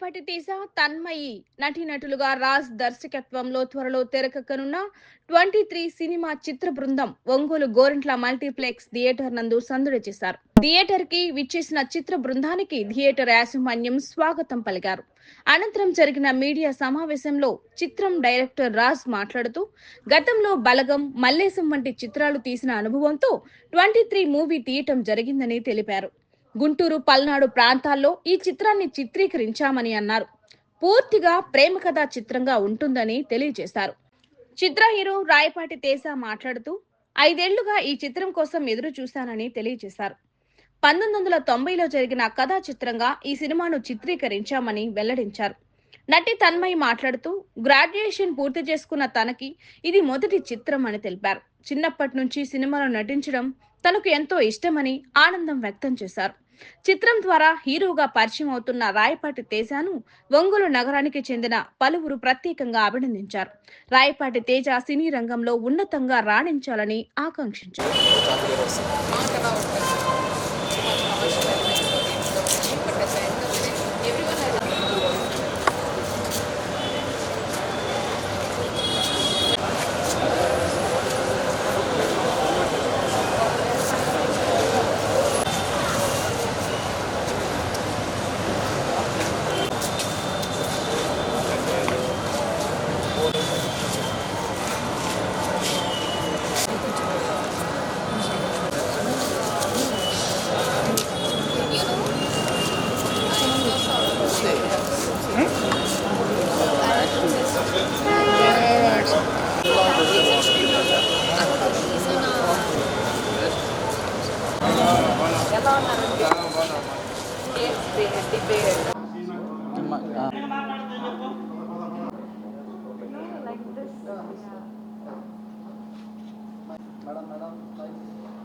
రేపటి తేజ తన్మయి నటీనటులుగా రాజ్ దర్శకత్వంలో త్వరలో తెరకెక్కనున్న ట్వంటీ త్రీ సినిమా చిత్ర బృందం ఒంగోలు గోరంట్ల మల్టీప్లెక్స్ థియేటర్ నందు సందడి చేశారు. థియేటర్కి విచ్చేసిన చిత్ర బృందానికి థియేటర్ యాజమాన్యం స్వాగతం పలికారు. అనంతరం జరిగిన మీడియా సమావేశంలో చిత్రం డైరెక్టర్ రాజ్ మాట్లాడుతూ గతంలో బలగం మల్లేశం వంటి చిత్రాలు తీసిన అనుభవంతో ట్వంటీ త్రీ మూవీ తీయటం జరిగిందని తెలిపారు. గుంటూరు పల్నాడు ప్రాంతాల్లో ఈ చిత్రాన్ని చిత్రీకరించామని అన్నారు. పూర్తిగా ప్రేమ కథా చిత్రంగా ఉంటుందని తెలియజేశారు. చిత్ర హీరో రాయపాటి తేజ మాట్లాడుతూ ఐదేళ్ళుగా ఈ చిత్రం కోసం ఎదురు చూశానని తెలియజేశారు. పంతొమ్మిది వందల తొంభైలో జరిగిన కథా చిత్రంగా ఈ సినిమాను చిత్రీకరించామని వెల్లడించారు. నటి తన్మయి మాట్లాడుతూ గ్రాడ్యుయేషన్ పూర్తి చేసుకున్న తనకి ఇది మొదటి చిత్రం అని తెలిపారు. చిన్నప్పటి నుంచి సినిమాలో నటించడం తనకు ఎంతో ఇష్టమని ఆనందం వ్యక్తం చేశారు. చిత్రం ద్వారా హీరోగా పరిచయం అవుతున్న రాయపాటి తేజను ఒంగోలు నగరానికి చెందిన పలువురు ప్రత్యేకంగా అభినందించారు. రాయపాటి తేజ సినీ రంగంలో ఉన్నతంగా రాణించాలని ఆకాంక్షించారు. కానీ యాక్టింగ్ పుస్తకం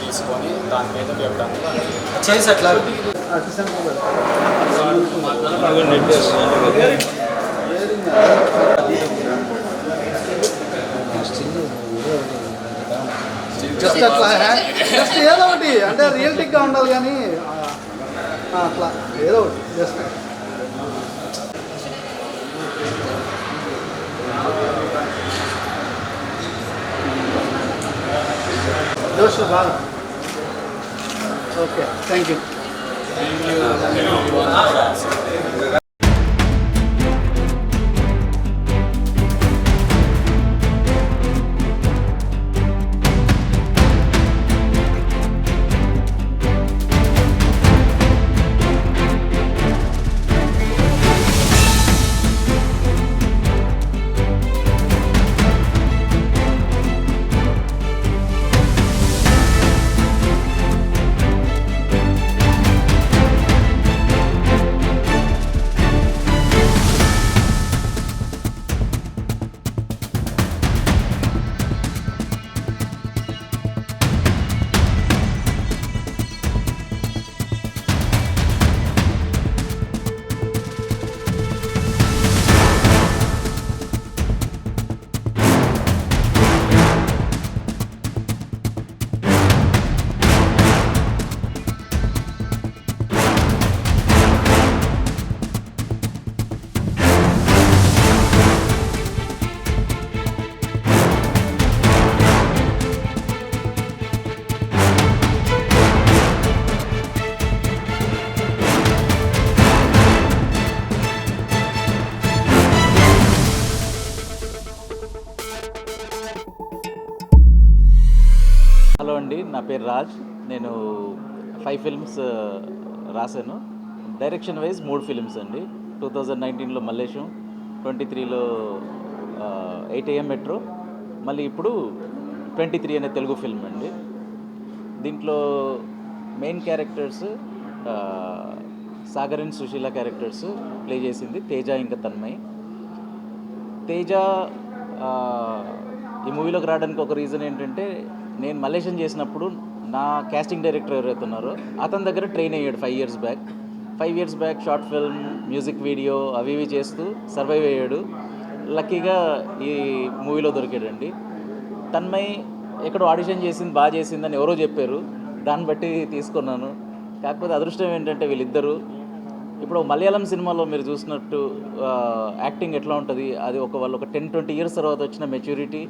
తీసుకొని దాని మీద చేసి అట్లా జస్ట్ అట్లా జస్ట్ ఏదో ఒకటి అంటే రియల్టిక్గా ఉండాలి కానీ అట్లా ఏదో ఒకటి జస్ట్ జోష్ బాగా ఓకే థ్యాంక్ యూ హలో అండి నా పేరు రాజ్. నేను ఫైవ్ ఫిల్మ్స్ uh, రాశాను. డైరెక్షన్ వైజ్ మూడు ఫిల్మ్స్ అండి. టూ థౌజండ్ నైన్టీన్లో మల్లేశం ట్వంటీ త్రీలో ఎయిట్ ఏఎం మెట్రో మళ్ళీ ఇప్పుడు ట్వంటీ త్రీ అనే తెలుగు ఫిల్మ్ అండి. దీంట్లో main characters Sagar and Sushila characters play చేసింది తేజ ఇంకా తన్మయ్. తేజ uh, ఈ మూవీలోకి రావడానికి ఒక రీజన్ ఏంటంటే నేను మలేషియన్ చేసినప్పుడు నా కాస్టింగ్ డైరెక్టర్ ఎవరైతే ఉన్నారో అతని దగ్గర ట్రైన్ అయ్యాడు five years back five years back short film music video అవి ఇవి చేస్తూ సర్వైవ్ అయ్యాడు. లక్కీగా ఈ మూవీలో దొరికాడండి. తన్మయ్ ఎక్కడో ఆడిషన్ చేసింది బాగా చేసిందని ఎవరో చెప్పారు. దాన్ని బట్టి తీసుకున్నాను. కాకపోతే అదృష్టం ఏంటంటే వీళ్ళిద్దరూ ఇప్పుడు మలయాళం సినిమాలో మీరు చూసినట్టు యాక్టింగ్ ఎట్లా ఉంటుంది? అది ఒక వాళ్ళు ఒక టెన్ ట్వంటీ ఇయర్స్ తర్వాత వచ్చిన మెచ్యూరిటీ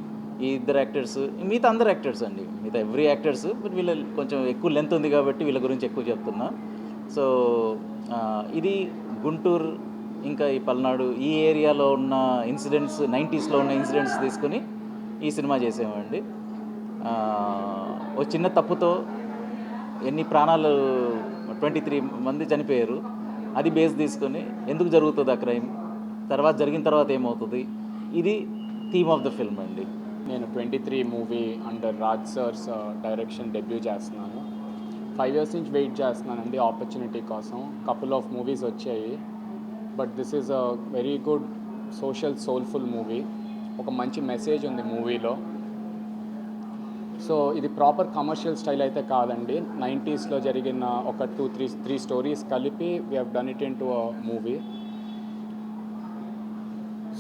ఈ ఇద్దరు యాక్టర్స్ మిగతా అందరు యాక్టర్స్ అండి. మిగతా ఎవ్రీ యాక్టర్స్ బట్ వీళ్ళ కొంచెం ఎక్కువ లెంత్ ఉంది కాబట్టి వీళ్ళ గురించి ఎక్కువ చెప్తున్నా. సో ఇది గుంటూరు ఇంకా ఈ పల్నాడు ఈ ఏరియాలో ఉన్న ఇన్సిడెంట్స్ నైంటీస్లో ఉన్న ఇన్సిడెంట్స్ తీసుకుని ఈ సినిమా చేసామండి ఓ ఒక చిన్న తప్పుతో ఎన్ని ప్రాణాలు ట్వంటీ త్రీ మంది చనిపోయారు. అది బేస్ తీసుకొని ఎందుకు జరుగుతుంది ఆ క్రైమ్? తర్వాత జరిగిన తర్వాత ఏమవుతుంది? ఇది థీమ్ ఆఫ్ ద ఫిల్మ్ అండి. నేను twenty three movie under Raj sir's direction debut చేస్తున్నాను. ఫైవ్ ఇయర్స్ నుంచి వెయిట్ చేస్తున్నానండి ఆపర్చునిటీ కోసం. కపుల్ ఆఫ్ మూవీస్ వచ్చాయి. But this is a very good social soulful movie ఒక మంచి మెసేజ్ ఉంది మూవీలో. సో ఇది ప్రాపర్ కమర్షియల్ స్టైల్ అయితే కాదండి. నైంటీస్లో జరిగిన ఒక టూ త్రీ త్రీ స్టోరీస్ కలిపి we have done it in to a movie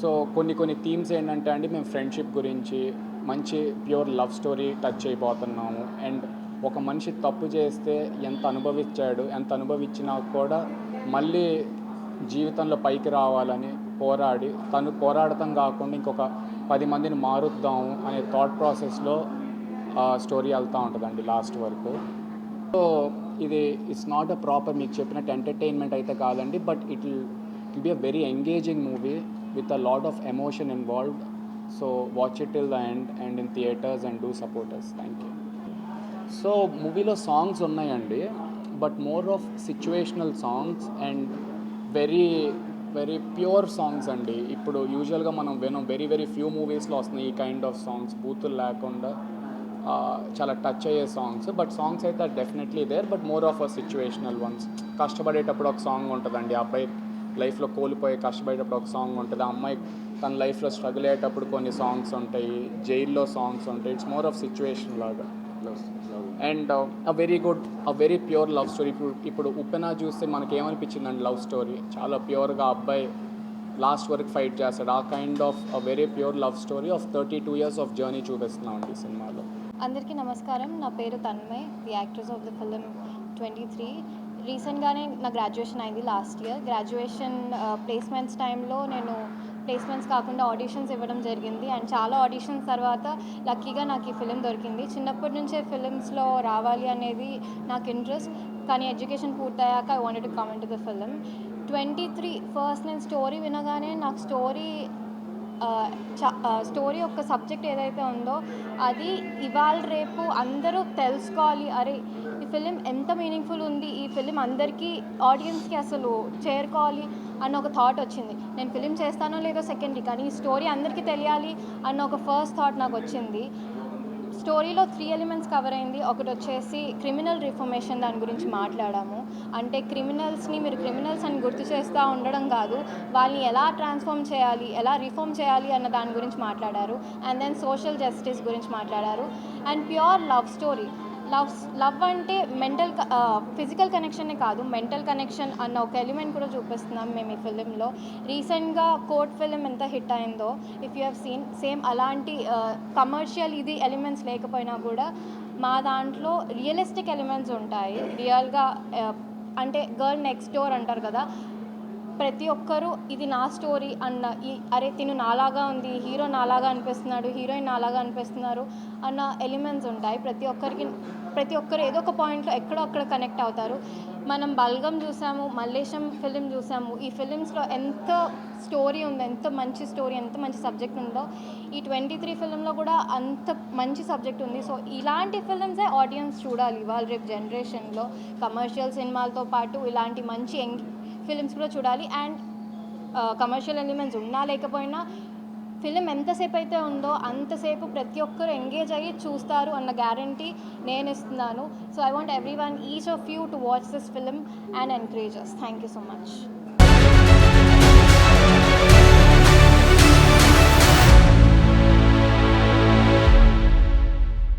so కొన్ని కొన్ని థీమ్స్ ఏంటంటే అండి మేము ఫ్రెండ్షిప్ గురించి మంచి ప్యూర్ లవ్ స్టోరీ టచ్ చేయబోతున్నాము అండ్ ఒక మనిషి తప్పు చేస్తే ఎంత అనుభవించాడు ఎంత అనుభవించినా కూడా మళ్ళీ జీవితంలో పైకి రావాలని పోరాడి తను పోరాడటం కాకుండా ఇంకొక పది మందిని మారుద్దాము అనే థాట్ ప్రాసెస్లో స్టోరీ వెళ్తూ ఉంటుందండి లాస్ట్ వరకు. సో ఇది ఇట్స్ నాట్ అ ప్రాపర్ మీకు చెప్పినట్టు ఎంటర్టైన్మెంట్ అయితే కాదండి but it will be a very engaging movie with a lot of emotion involved so watch it till the end and in theatres and do supporters thank you so మూవీలో songs ఉన్నాయండి but more of situational songs and very very pure songs అండి ఇప్పుడు యూజువల్గా మనం వినం very very few మూవీస్లో వస్తున్నాయి ఈ కైండ్ ఆఫ్ సాంగ్స్ బూతులు లేకుండా చాలా టచ్ అయ్యే సాంగ్స్ బట్ సాంగ్స్ అయితే definitely there but more of a situational ones కష్టపడేటప్పుడు ఒక సాంగ్ ఉంటుందండి ఆ అబ్బాయి లైఫ్లో కోల్పోయి కష్టపడేటప్పుడు ఒక సాంగ్ ఉంటుంది. ఆ అమ్మాయి తన లైఫ్లో స్ట్రగుల్ అయ్యేటప్పుడు కొన్ని సాంగ్స్ ఉంటాయి. జైల్లో సాంగ్స్ ఉంటాయి. ఇట్స్ మోర్ ఆఫ్ సిచ్యువేషన్ లాగా. And a very good a very pure love story ఇప్పుడు ఇప్పుడు ఉప్పెన చూస్తే మనకి ఏమనిపించిందండి లవ్ స్టోరీ? చాలా ప్యూర్గా అబ్బాయి లాస్ట్ వరకు ఫైట్ చేస్తాడు. ఆ kind of a very pure love story of thirty two years of journey చూపిస్తున్నాం అండి సినిమాలో. అందరికీ నమస్కారం. నా పేరు Tanmay the actress of the film twenty three రీసెంట్గానే నా గ్రాడ్యుయేషన్ అయింది లాస్ట్ ఇయర్ గ్రాడ్యుయేషన్ ప్లేస్మెంట్స్ టైంలో నేను ప్లేస్మెంట్స్ కాకుండా ఆడిషన్స్ ఇవ్వడం జరిగింది. అండ్ చాలా ఆడిషన్స్ తర్వాత లక్కీగా నాకు ఈ ఫిలిం దొరికింది. చిన్నప్పటి నుంచే ఫిలిమ్స్లో రావాలి అనేది నాకు ఇంట్రెస్ట్ కానీ ఎడ్యుకేషన్ పూర్తయ్యాక I wanted to comment the film twenty three first నేను స్టోరీ వినగానే నాకు స్టోరీ స్టోరీ uh, uh, యొక్క సబ్జెక్ట్ ఏదైతే ఉందో అది ఇవాళ రేపు అందరూ తెలుసుకోవాలి. అరే ఫిలిం ఎంత మీనింగ్ఫుల్ ఉంది ఈ ఫిలిం అందరికీ ఆడియన్స్కి అసలు చేరుకోవాలి అన్న ఒక థాట్ వచ్చింది. నేను ఫిలిం చేస్తానో లేదో సెకండరీ కానీ ఈ స్టోరీ అందరికీ తెలియాలి అన్న ఒక ఫస్ట్ థాట్ నాకు వచ్చింది. స్టోరీలో త్రీ ఎలిమెంట్స్ కవర్ అయింది. ఒకటి వచ్చేసి క్రిమినల్ రిఫర్మేషన్ దాని గురించి మాట్లాడాము. అంటే క్రిమినల్స్ని మీరు క్రిమినల్స్ అని గుర్తు చేస్తూ ఉండడం కాదు వాళ్ళని ఎలా ట్రాన్స్ఫార్మ్ చేయాలి ఎలా రిఫార్మ్ చేయాలి అన్న దాని గురించి మాట్లాడారు. అండ్ దెన్ సోషల్ జస్టిస్ గురించి మాట్లాడారు. And pure love story love love అంటే మెంటల్ ఫిజికల్ కనెక్షనే కాదు మెంటల్ కనెక్షన్ అన్న ఒక ఎలిమెంట్ కూడా చూపిస్తున్నాం మేము ఈ ఫిలింలో రీసెంట్గా కోర్ట్ ఫిలిం ఎంత హిట్ అయిందో if you have seen same అలాంటి కమర్షియల్ ఇది ఎలిమెంట్స్ లేకపోయినా కూడా మా దాంట్లో రియలిస్టిక్ ఎలిమెంట్స్ ఉంటాయి. రియల్గా అంటే గర్ల్ నెక్స్ట్ డోర్ అంటారు కదా ప్రతి ఒక్కరూ ఇది నా స్టోరీ అన్న ఈ అరే తిను నాలాగా ఉంది హీరో నాలాగా అనిపిస్తున్నాడు హీరోయిన్ నాలాగా అనిపిస్తున్నారు అన్న ఎలిమెంట్స్ ఉంటాయి. ప్రతి ఒక్కరికి ప్రతి ఒక్కరు ఏదో ఒక పాయింట్లో ఎక్కడో అక్కడ కనెక్ట్ అవుతారు. మనం బల్గం చూసాము మల్లేశం ఫిలిం చూసాము ఈ ఫిలిమ్స్లో ఎంత స్టోరీ ఉందో ఎంత మంచి స్టోరీ ఎంత మంచి సబ్జెక్ట్ ఉందో ఈ ట్వంటీ త్రీ ఫిలింలో కూడా అంత మంచి సబ్జెక్ట్ ఉంది. సో ఇలాంటి ఫిలిమ్సే ఆడియన్స్ చూడాలి ఇవాళ రేపు జనరేషన్లో. కమర్షియల్ సినిమాలతో పాటు ఇలాంటి మంచి ఎంగ్ ఫిలిమ్స్ కూడా చూడాలి. అండ్ కమర్షియల్ ఎలిమెంట్స్ ఉన్నా లేకపోయినా ఫిలిం ఎంతసేపు అయితే ఉందో అంతసేపు ప్రతి ఒక్కరు ఎంగేజ్ అయ్యి చూస్తారు అన్న గ్యారంటీ నేను ఇస్తున్నాను. So I want everyone each of you to watch this film and encourages thank you so much